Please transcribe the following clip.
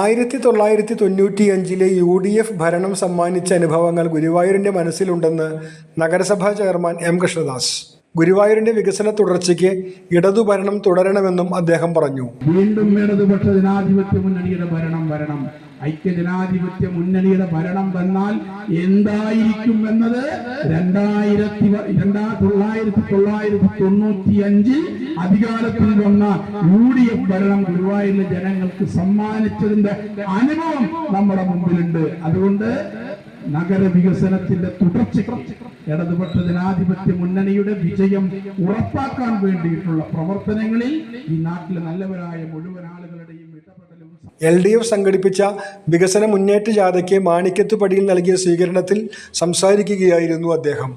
ആയിരത്തി തൊള്ളായിരത്തി തൊണ്ണൂറ്റിയഞ്ചിലെ U D F ഭരണം സമ്മാനിച്ച അനുഭവങ്ങൾ ഗുരുവായൂരിന്റെ മനസ്സിലുണ്ടെന്ന് നഗരസഭാ ചെയർമാൻ എം കൃഷ്ണദാസ്. ഗുരുവായൂരിന്റെ വികസന തുടർച്ചയ്ക്ക് ഇടതുഭരണം തുടരണമെന്നും അദ്ദേഹം പറഞ്ഞു. വീണ്ടും ഇടതുപക്ഷ ജനാധിപത്യ മുന്നണിയുടെ ഭരണം വരണം. ഐക്യ ജനാധിപത്യ മുന്നണിയുടെ ഭരണം വന്നാൽ എന്തായിരിക്കും എന്നത് രണ്ടായിരത്തി രണ്ടാ തൊള്ളായിരത്തി തൊള്ളായിരത്തി തൊണ്ണൂറ്റി അഞ്ചിൽ അധികാരത്തിൽ വന്ന യു ഡി എഫ് ഭരണം ഗുരുവായൂരിലെ ജനങ്ങൾക്ക് സമ്മാനിച്ചതിന്റെ അനുഭവം നമ്മുടെ മുമ്പിലുണ്ട്. അതുകൊണ്ട് നഗരവികസനത്തിന്റെ തുടർച്ചയ്ക്ക് ഇടതുപക്ഷ ജനാധിപത്യ മുന്നണിയുടെ വിജയം ഉറപ്പാക്കാൻ വേണ്ടിയിട്ടുള്ള പ്രവർത്തനങ്ങളിൽ ഈ നാട്ടിലെ നല്ലവരായ മുഴുവൻ ആളുകളുടെയും എൽ ഡി എഫ് സംഘടിപ്പിച്ച വികസന മുന്നേറ്റ ജാഥയ്ക്ക് മാണിക്യത്തുപടിയിൽ നൽകിയ സ്വീകരണത്തിൽ സംസാരിക്കുകയായിരുന്നു അദ്ദേഹം.